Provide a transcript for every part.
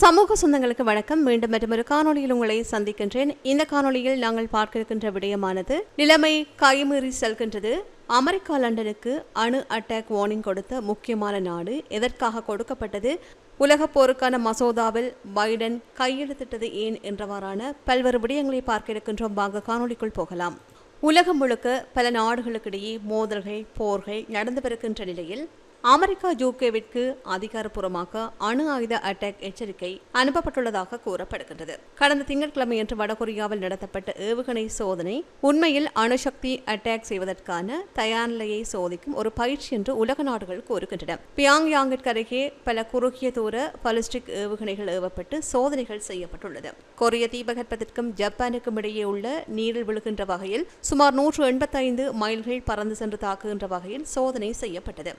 சமூக சொந்தங்களுக்கு வணக்கம். மீண்டும் மற்றொரு ஒரு உங்களை சந்திக்கின்றேன். இந்த காணொளியில் நாங்கள் பார்க்க இருக்கின்ற விடயமானது நிலைமை கைமீறி செல்கின்றது. அமெரிக்கா லண்டனுக்கு அணு அட்டாக் வார்னிங் கொடுத்த முக்கியமான நாடு எதற்காக கொடுக்கப்பட்டது? உலகப் போருக்கான மசோதாவில் பைடன் கையெழுத்திட்டது ஏன் என்றவாறான பல்வேறு விடயங்களை பார்க்க இருக்கின்றோம் வாங்க காணொளிக்குள் போகலாம். உலகம் முழுக்க பல நாடுகளுக்கிடையே மோதல்கள் போர்கள் நடந்து வருகின்ற நிலையில் அமெரிக்கா ஜூகேவிற்கு அதிகாரப்பூர்வமாக அணு ஆயுத அட்டாக் எச்சரிக்கை அனுப்பப்பட்டுள்ளதாக கூறப்படுகின்றது. கடந்த திங்கட்கிழமையன்று வடகொரியாவில் நடத்தப்பட்ட ஏவுகணை சோதனை உண்மையில் அணுசக்தி அட்டாக் செய்வதற்கான தயார் நிலையை சோதிக்கும் ஒரு பயிற்சி என்று உலக நாடுகள் கூறுகின்றன. பியாங் யாங்கிற்கு அருகே பல குறுகிய தூர பலிஸ்டிக் ஏவுகணைகள் ஏவப்பட்டு சோதனைகள் செய்யப்பட்டுள்ளது. கொரிய தீபகற்பத்திற்கும் ஜப்பானுக்கும் இடையே உள்ள நீரில் விழுகின்ற வகையில் சுமார் நூற்று எண்பத்தைந்து மைல்கள் பறந்து சென்று தாக்குகின்ற வகையில் சோதனை செய்யப்பட்டது.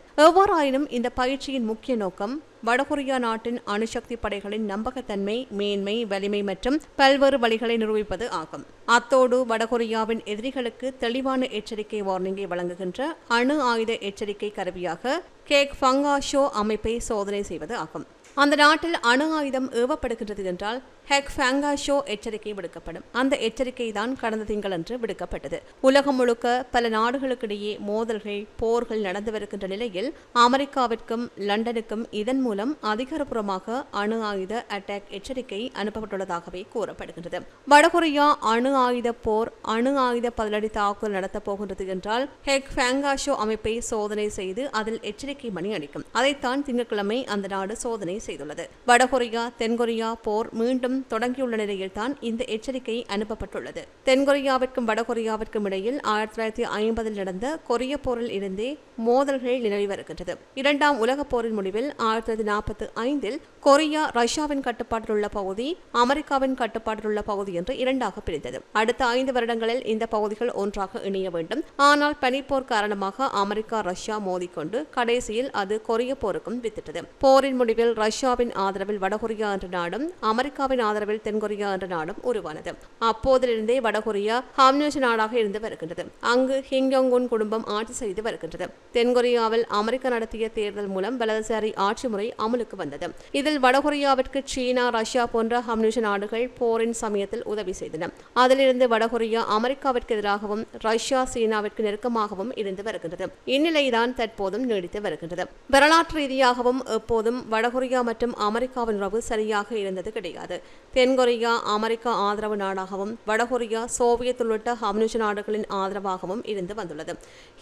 எவ்வாறாயினும் இந்த பயிற்சியின் முக்கிய நோக்கம் வடகொரியா நாட்டின் அணுசக்தி படைகளின் நம்பகத்தன்மை மேன்மை வலிமை மற்றும் பல்வேறு வழிகளை நிரூபிப்பது ஆகும். அத்தோடு வடகொரியாவின் எதிரிகளுக்கு தெளிவான எச்சரிக்கை வார்னிங்கை வழங்குகின்ற அணு ஆயுத எச்சரிக்கை கருவியாக கேக் ஃபங்காஷோ அமைப்பை சோதனை செய்வது ஆகும். அந்த நாட்டில் அணு ஆயுதம் ஏவப்படுகின்றது என்றால் ஹெக் ஃபேங்கா ஷோ எச்சரிக்கை விடுக்கப்படும். அந்த எச்சரிக்கை தான் கடந்த திங்களன்று விடுக்கப்பட்டது. உலகம் முழுக்க பல நாடுகளுக்கிடையே மோதல்கள் போர்கள் நடந்து வருகின்ற நிலையில் அமெரிக்காவிற்கும் லண்டனுக்கும் இதன் மூலம் அதிகாரப்பூர்வமாக அணு ஆயுத அட்டாக் எச்சரிக்கை அனுப்பப்பட்டுள்ளதாகவே கூறப்படுகின்றது. வடகொரியா அணு ஆயுத போர் அணு ஆயுத பதிலடி தாக்குதல் நடத்தப் போகின்றது என்றால் ஹெக் ஃபேங்கா ஷோ அமைப்பை சோதனை செய்து அதில் எச்சரிக்கை மணி அடிக்கும் அதைத்தான் திங்கட்கிழமை அந்த நாடு சோதனை செய்துள்ளது. வடகொரியா தென்கொரியா போர் மீண்டும் தொடங்கியுள்ள நிலையில் தான் இந்த எச்சரிக்கை அனுப்பப்பட்டுள்ளது. தென்கொரியாவிற்கும் வடகொரியாவிற்கும் இடையில் ஆயிரத்தி தொள்ளாயிரத்தி ஐம்பதில் நடந்த கொரிய போரில் இருந்தே மோதல்கள் நிலவி வருகின்றது. இரண்டாம் உலகப் போரின் முடிவில் ஆயிரத்தி தொள்ளாயிரத்தி நாற்பத்தி ஐந்தில் கொரியா ரஷ்யாவின் கட்டுப்பாட்டில் உள்ள பகுதி அமெரிக்காவின் கட்டுப்பாட்டில் உள்ள பகுதி என்று இரண்டாக பிரிந்தது. அடுத்த ஐந்து வருடங்களில் இந்த பகுதிகள் ஒன்றாக இணைய வேண்டும். ஆனால் பனிப்போர் காரணமாக அமெரிக்கா ரஷ்யா மோதிக்கொண்டு கடைசியில் அது கொரிய போருக்கும் வித்திட்டது. போரின் முடிவில் ரஷ்யாவின் ஆதரவில் வடகொரியா என்ற நாடும் அமெரிக்காவின் ஆதரவில் தென்கொரியா என்ற நாடும் உருவானது. அப்போதிலிருந்தே வடகொரியா கம்யூனிஸ்ட் நாடாக இருந்து வருகின்றது. அங்கு ஹிங்யோங் உன் குடும்பம் ஆட்சி செய்து வருகின்றது. தென்கொரியாவில் அமெரிக்கா நடத்திய தேர்தல் மூலம் வலதுசாரி ஆட்சி முறை அமலுக்கு வந்தது. இதில் வடகொரியாவிற்கு சீனா ரஷ்யா போன்ற கம்யூனிஸ்ட் நாடுகள் போரின் சமயத்தில் உதவி செய்தன. அதிலிருந்து வடகொரியா அமெரிக்காவிற்கு எதிராகவும் ரஷ்யா சீனாவிற்கு நெருக்கமாகவும் இருந்து வருகின்றது. இந்நிலைதான் தற்போதும் நீடித்து வருகின்றது. வரலாற்று ரீதியாகவும் எப்போதும் வடகொரியா மற்றும் அமெரிக்காவின் உறவு சரியாக இருந்தது கிடையாது. தென்கொரியா அமெரிக்கா ஆதரவு நாடாகவும் வடகொரியா சோவியத் உள்ளிட்ட கம்யூனிஸ்ட் நாடுகளின் ஆதரவாகவும் இருந்து வந்துள்ளது.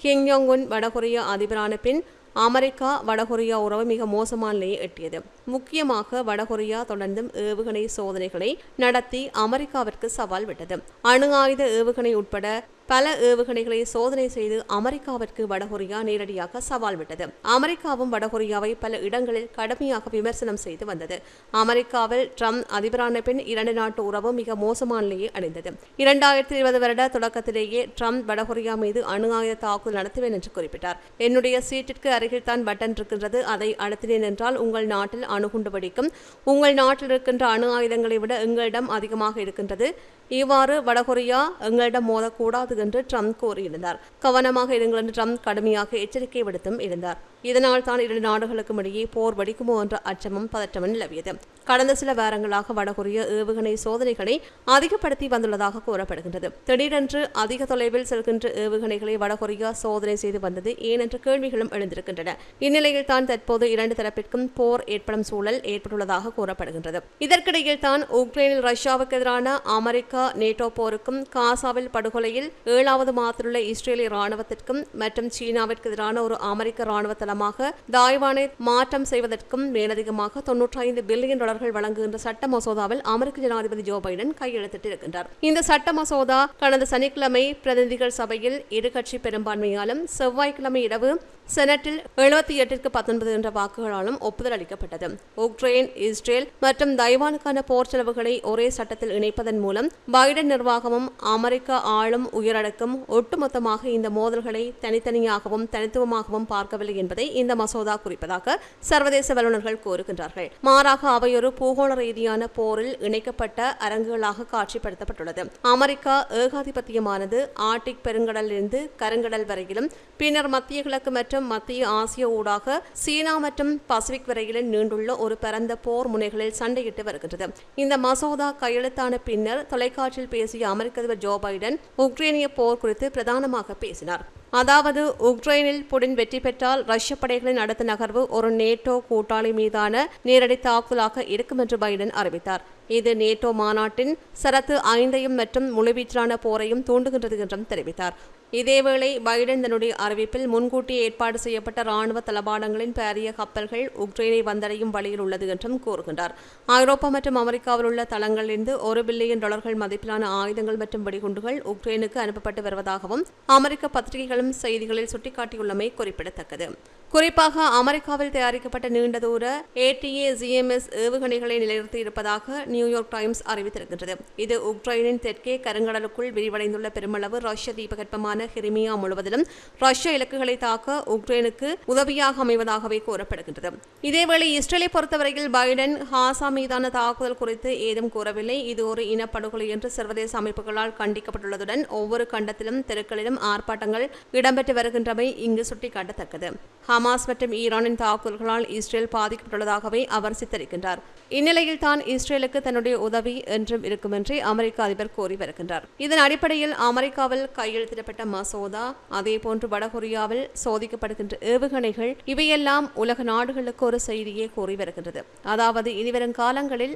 ஹிங்யோங் உன் வடகொரியா அதிபரான பின் அமெரிக்கா வடகொரியா உறவு மிக மோசமான நிலையை எட்டியது. முக்கியமாக வடகொரியா தொடர்ந்தும் ஏவுகணை சோதனைகளை நடத்தி அமெரிக்காவிற்கு சவால் விட்டது. அணு ஆயுத ஏவுகணை உட்பட பல ஏவுகணைகளை சோதனை செய்து அமெரிக்காவிற்கு வடகொரியா நேரடியாக சவால் விட்டது. அமெரிக்காவும் வடகொரியாவை பல இடங்களில் கடுமையாக விமர்சனம் செய்து வந்தது. அமெரிக்காவில் ட்ரம்ப் அதிபரான பின் இரண்டு நாட்டு உறவு மிக மோசமான நிலையை அடைந்தது. இரண்டாயிரத்தி இருபது வருட தொடக்கத்திலேயே ட்ரம்ப் வடகொரியா மீது அணு ஆயுத தாக்குதல் நடத்துவேன் என்று குறிப்பிட்டார். என்னுடைய சீட்டிற்கு அருகில் தான் பட்டன் இருக்கின்றது. அதை அழுத்தினேன் என்றால் உங்கள் நாட்டில் அணுகுண்டு வெடிக்கும் உங்கள் நாட்டில் இருக்கின்ற அணு ஆயுதங்களை விட எங்களிடம் அதிகமாக இருக்கின்றது. இவ்வாறு வடகொரியா எங்களிடம் மோதக்கூடாது என்று ட்ரம்ப் கூறியிருந்தார். கவனமாக இருங்கள் என்று ட்ரம்ப் கடுமையாக எச்சரிக்கை விடுத்தும் இருந்தார். இதனால் தான் இரண்டு நாடுகளுக்கும் இடையே போர் வெடிக்குமோ என்ற அச்சமும் பதற்றமும் நிலவியது. கடந்த சில வாரங்களாக வடகொரிய ஏவுகணை சோதனைகளை அதிகப்படுத்தி வந்துள்ளதாக கூறப்படுகின்றது. திடீரென்று அதிக தொலைவில் செல்கின்ற ஏவுகணைகளை வடகொரியா சோதனை செய்து வந்தது ஏனென்ற கேள்விகளும் எழுந்திருக்கின்றன. இந்நிலையில் தான் தற்போது இரண்டு தரப்பிற்கும் போர் ஏற்படும் சூழல் ஏற்பட்டுள்ளதாக கூறப்படுகின்றது. இதற்கிடையில் தான் உக்ரைனில் ரஷ்யாவுக்கு எதிரான அமெரிக்கா நேட்டோ போருக்கும் காசாவில் படுகொலையில் ஏழாவது மாதத்திலுள்ள இஸ்ரேலிய ராணுவத்திற்கும் மற்றும் சீனாவிற்கு எதிரான ஒரு அமெரிக்க ராணுவ தளமாக தாய்வானை மாற்றம் செய்வதற்கும் மேலதிகமாக தொன்னூற்றி ஐந்து பில்லியன் டாலர்கள் வழங்குகின்ற சட்ட மசோதாவில் அமெரிக்க ஜனாதிபதி ஜோ பைடன் கையெழுத்திட்டிருக்கின்றார். இந்த சட்ட மசோதா கடந்த சனிக்கிழமை பிரதிநிதிகள் சபையில் இரு கட்சி பெரும்பான்மையாலும் செவ்வாய்க்கிழமை இரவு செனட்டில் எழுபத்தி எட்டிற்கு பத்தொன்பது என்ற வாக்குகளாலும் ஒப்புதல் அளிக்கப்பட்டது. உக்ரைன் இஸ்ரேல் மற்றும் தைவானுக்கான போர் செலவுகளை ஒரே சட்டத்தில் இணைப்பதன் மூலம் பைடன் நிர்வாகமும் அமெரிக்க ஆளும் உயரடக்கும் ஒட்டுமொத்தமாக இந்த மோதல்களை தனித்தனியாகவும் தனித்துவமாகவும் பார்க்கவில்லை என்பதை இந்த மசோதா குறிப்பதாக சர்வதேச வல்லுநர்கள் கூறுகின்றார்கள். மாறாக அவை ஒரு பூகோள ரீதியான போரில் இணைக்கப்பட்ட அரங்குகளாக காட்சிப்படுத்தப்பட்டுள்ளது. அமெரிக்கா ஏகாதிபத்தியமானது ஆர்டிக் பெருங்கடலிலிருந்து கருங்கடல் வரையிலும் பின்னர் மத்திய கிழக்கு மற்றும் மத்திய ஆசிய ஊடாக சீனா மற்றும் பசிபிக் வரையிலும் நீண்டுள்ள ஒரு பரந்த போர் முனைகளில் சண்டையிட்டு வருகின்றது. இந்த மசோதா கையெழுத்தான பின்னர் தொலைக்காட்சியில் பேசிய அமெரிக்க அதிபர் ஜோ பைடன் உக்ரைனிய போர் குறித்து பிரதானமாக பேசினார். அதாவது உக்ரைனில் புடின் வெற்றி பெற்றால் ரஷ்ய படைகளின் அடுத்த நகர்வு ஒரு நேட்டோ கூட்டாளி மீதான நேரடி தாக்குதலாக இருக்கும் என்று பைடன் அறிவித்தார். இது நேட்டோ மாநாட்டின் சரத்து ஐந்தையும் மற்றும் முழுவீச்சான போரையும் தூண்டுகின்றது என்றும் தெரிவித்தார். இதேவேளை பைடன் தன்னுடைய அறிவிப்பில் முன்கூட்டி ஏற்பாடு செய்யப்பட்ட ராணுவ தளபாடங்களின் பாரிய கப்பல்கள் உக்ரைனை வந்தடையும் வழியில் உள்ளது என்றும் கூறுகின்றார். ஐரோப்பா மற்றும் அமெரிக்காவில் உள்ள தளங்களிலிருந்து ஒரு பில்லியன் டாலர்கள் மதிப்பிலான ஆயுதங்கள் மற்றும் வெடிகுண்டுகள் உக்ரைனுக்கு அனுப்பப்பட்டு வருவதாகவும் அமெரிக்க பத்திரிகைகளும் செய்திகளில் சுட்டிக்காட்டியுள்ளமை குறிப்பிடத்தக்கது. குறிப்பாக அமெரிக்காவில் தயாரிக்கப்பட்ட நீண்ட தூர ஏடிஏ ஜிஎம்எஸ் ஏவுகணைகளை நிலைநிறுத்தி இருப்பதாக நியூயார்க் டைம்ஸ் அறிவித்திருக்கின்றது. இது உக்ரைனின் தெற்கே கருங்கடலுக்குள் விரிவடைந்துள்ள பெருமளவு ரஷ்ய தீபகற்பமான கிரிமியா முழுவதிலும் ரஷ்ய இலக்குகளை தாக்க உக்ரைனுக்கு உதவியாக அமைவதாகவே கூறப்படுகின்றது. இதேவேளை இஸ்ரேலை பொறுத்தவரையில் பைடன் ஹாசா மீதான தாக்குதல் குறித்து ஏதும் கூறவில்லை. இது ஒரு இனப்படுகொலை என்று சர்வதேச அமைப்புகளால் கண்டிக்கப்பட்டுள்ளதுடன் ஒவ்வொரு கண்டத்திலும் தெருக்களிலும் ஆர்ப்பாட்டங்கள் இடம்பெற்று வருகின்றமை இங்கு சுட்டிக்காட்டத்தக்கது. ஹமாஸ் மற்றும் ஈரானின் தாக்குதல்களால் இஸ்ரேல் பாதிக்கப்பட்டுள்ளதாகவே அவர் சித்தரிக்கின்றார். இந்நிலையில் தான் இஸ்ரேலுக்கு தன்னுடைய உதவி என்றும் இருக்கும் என்று அமெரிக்க அதிபர் கூறி வருகின்றார். இதன் அடிப்படையில் அமெரிக்காவில் கையெழுத்திடப்பட்ட மசோதா அதேபோன்று வடகொரியாவில் சோதிக்கப்படுகின்ற ஏவுகணைகள் இவையெல்லாம் உலக நாடுகளுக்கு ஒரு செய்தியை கூறி வருகின்றது. அதாவது இனிவரும் காலங்களில்